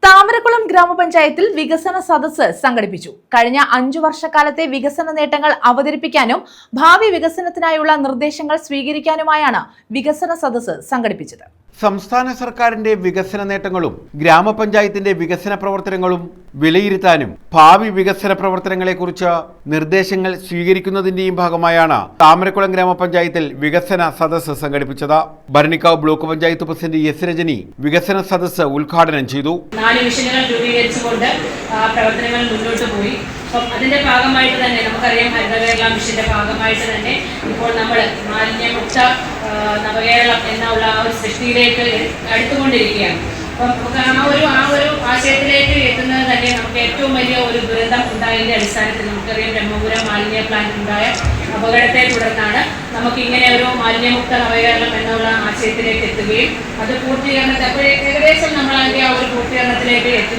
tal Thamarakulam ഗ്രാമപഞ്ചായത്തിൽ വികസന സദസ്സ് സംഘടിപ്പിച്ചു. കഴിഞ്ഞ അഞ്ചു വർഷക്കാലത്തെ വികസന നേട്ടങ്ങൾ അവതരിപ്പിക്കാനും ഭാവി വികസനത്തിനായുള്ള നിർദ്ദേശങ്ങൾ സ്വീകരിക്കാനുമായാണ് വികസന സദസ്സ് സംഘടിപ്പിച്ചത്. സംസ്ഥാന സർക്കാരിന്റെ വികസന നേട്ടങ്ങളും ഗ്രാമപഞ്ചായത്തിന്റെ വികസന പ്രവർത്തനങ്ങളും വിലയിരുത്താനും ഭാവി വികസന പ്രവർത്തനങ്ങളെക്കുറിച്ച് നിർദ്ദേശങ്ങൾ സ്വീകരിക്കുന്നതിന്റെയും ഭാഗമായാണ് താമരക്കുളം ഗ്രാമപഞ്ചായത്തിൽ വികസന സദസ്സ് സംഘടിപ്പിച്ചത്. Bharanikkavu block panchayat president S Rajani വികസന സദസ്സ് ഉദ്ഘാടനം ചെയ്തു. നാല് മിഷനുകൾ രൂപീകരിച്ചുകൊണ്ട് പ്രവർത്തനങ്ങൾ മുന്നോട്ട് പോയി. അപ്പം അതിന്റെ ഭാഗമായിട്ട് തന്നെ നമുക്കറിയാം ഹരിത കേരള മിഷന്റെ ഭാഗമായിട്ട് തന്നെ ഇപ്പോൾ നമ്മൾ മാലിന്യമുക്ത നവകേരളം എന്നുള്ള ആ ഒരു സൃഷ്ടിയിലേക്ക് അടുത്തുകൊണ്ടിരിക്കുകയാണ്. അപ്പം നമുക്ക് ആ ഒരു ആ ഒരു ആശയത്തിലേക്ക് എത്തുന്നത് തന്നെ നമുക്ക് ഏറ്റവും വലിയ ഒരു ദുരന്തം ഉണ്ടായതിന്റെ അടിസ്ഥാനത്തിൽ നമുക്കറിയാം ബ്രഹ്മപുരം മാലിന്യ പ്ലാന്റ് ഉണ്ടായ അപകടത്തെ തുടർന്നാണ് നമുക്ക് ഇങ്ങനെ ഒരു മാലിന്യമുക്ത നവകേരളം എന്നുള്ള ആശയത്തിലേക്ക് എത്തുകയും അത് പൂർത്തീകരണത്തെ ഏകദേശം നമ്മൾ ആ ഒരു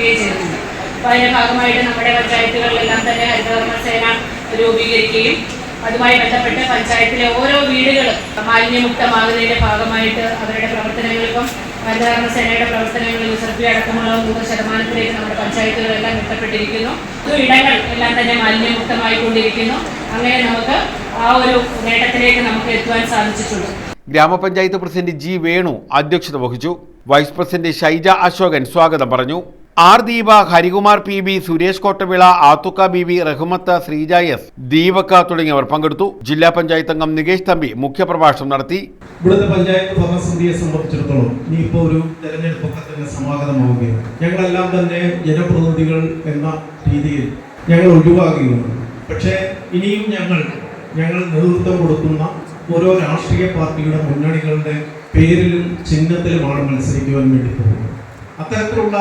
എത്തുകയും ചെയ്തിട്ടുണ്ട്. അപ്പോൾ അതിന്റെ ഭാഗമായിട്ട് നമ്മുടെ പഞ്ചായത്തുകളിലെല്ലാം തന്നെ ഹരിതകർമ്മ സേന രൂപീകരിക്കുകയും അതുമായി ബന്ധപ്പെട്ട് പഞ്ചായത്തിലെ ഓരോ വീടുകളും മാലിന്യമുക്തമാകുന്നതിന്റെ ഭാഗമായിട്ട് അവരുടെ പ്രവർത്തനങ്ങൾക്കും ഹരിതകർമ്മ സേനയുടെ പ്രവർത്തനങ്ങളിൽ സർവേ അടക്കമുള്ള നൂറ് ശതമാനത്തിലേക്ക് നമ്മുടെ പഞ്ചായത്തുകളെല്ലാം എത്തപ്പെട്ടിരിക്കുന്നു. ഇടങ്ങൾ എല്ലാം തന്നെ മാലിന്യമുക്തമായി കൊണ്ടിരിക്കുന്നു അങ്ങനെ നമുക്ക് ആ ഒരു നേട്ടത്തിലേക്ക് നമുക്ക് എത്തുവാൻ സാധിച്ചിട്ടുണ്ട്. ഗ്രാമപഞ്ചായത്ത് പ്രസിഡന്റ് ജി വേണു അധ്യക്ഷത വഹിച്ചു. വൈസ് പ്രസിഡന്റ് ഷൈജ അശോകൻ സ്വാഗതം പറഞ്ഞു. R Deepa Harikumar P B Suresh Kottavila ആത്തുക്ക B B Rahmath Sreeja S Deepak തുടങ്ങിയവർ പങ്കെടുത്തു. ജില്ലാ പഞ്ചായത്ത് അംഗം നികേഷ് തമ്പി മുഖ്യപ്രഭാഷണം നടത്തി. ഇവിടുത്തെ പഞ്ചായത്ത് ഭരണസമിതിയെ സംബന്ധിച്ചിടത്തോളം ഇനിയിപ്പോൾ ഒരു തെരഞ്ഞെടുപ്പൊക്കെ തന്നെ സമാഗതമാവുകയാണ്. ഞങ്ങളെല്ലാം തന്നെ ജനപ്രതിനിധികൾ എന്ന രീതിയിൽ ഞങ്ങൾ ഒഴിവാകുകയാണ്. പക്ഷേ ഇനിയും ഞങ്ങൾ ഞങ്ങൾ നേതൃത്വം കൊടുക്കുന്ന ഓരോ രാഷ്ട്രീയ പാർട്ടിയുടെ മുന്നണികളുടെ പേരിലും ചിഹ്നത്തിലുമാണ് മത്സരിക്കുവാൻ വേണ്ടി പോകുന്നത്. അത്തരത്തിലുള്ള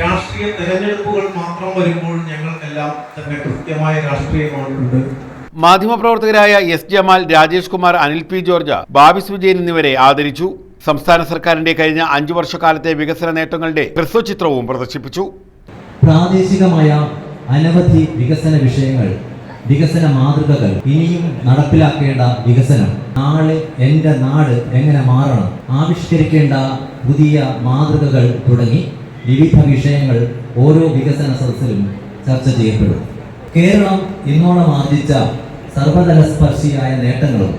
രാഷ്ട്രീയ തെരഞ്ഞെടുപ്പുകൾ മാത്രം വരുമ്പോൾ ഞങ്ങൾക്കെല്ലാം തന്നെ കൃത്യമായ രാഷ്ട്രീയമായിട്ടുണ്ട് മാധ്യമപ്രവർത്തകരായ S Jamal Rajesh Kumar Anil P George Babis Vijayan എന്നിവരെ ആദരിച്ചു. സംസ്ഥാന സർക്കാരിന്റെ കഴിഞ്ഞ അഞ്ചു വർഷക്കാലത്തെ വികസന നേട്ടങ്ങളുടെ ഹ്രസ്വചിത്രവും പ്രദർശിപ്പിച്ചു. പ്രാദേശികമായ അനവധി വികസന വിഷയങ്ങൾ വികസന മാതൃകകൾ ഇനിയും നടപ്പിലാക്കേണ്ട വികസനം. നാളെ എന്റെ നാട് എങ്ങനെ മാറണം? ആവിഷ്കരിക്കേണ്ട പുതിയ മാതൃകകൾ തുടങ്ങി വിവിധ വിഷയങ്ങൾ ഓരോ വികസന സദസ്സിലും ചർച്ച ചെയ്യപ്പെടും. കേരളം ഇന്നോളം ആർജിച്ച സർവതല സ്പർശിയായ നേട്ടങ്ങളും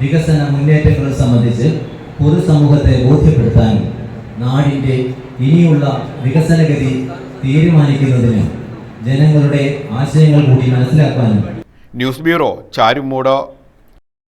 വികസന മുന്നേറ്റങ്ങളും സംബന്ധിച്ച് പൊതുസമൂഹത്തെ ബോധ്യപ്പെടുത്താനും നാടിന്റെ ഇനിയുള്ള വികസനഗതി തീരുമാനിക്കുന്നതിനും ജനങ്ങളുടെ ആശയങ്ങൾ കൂടി മനസ്സിലാക്കാനും. News bureau Charummood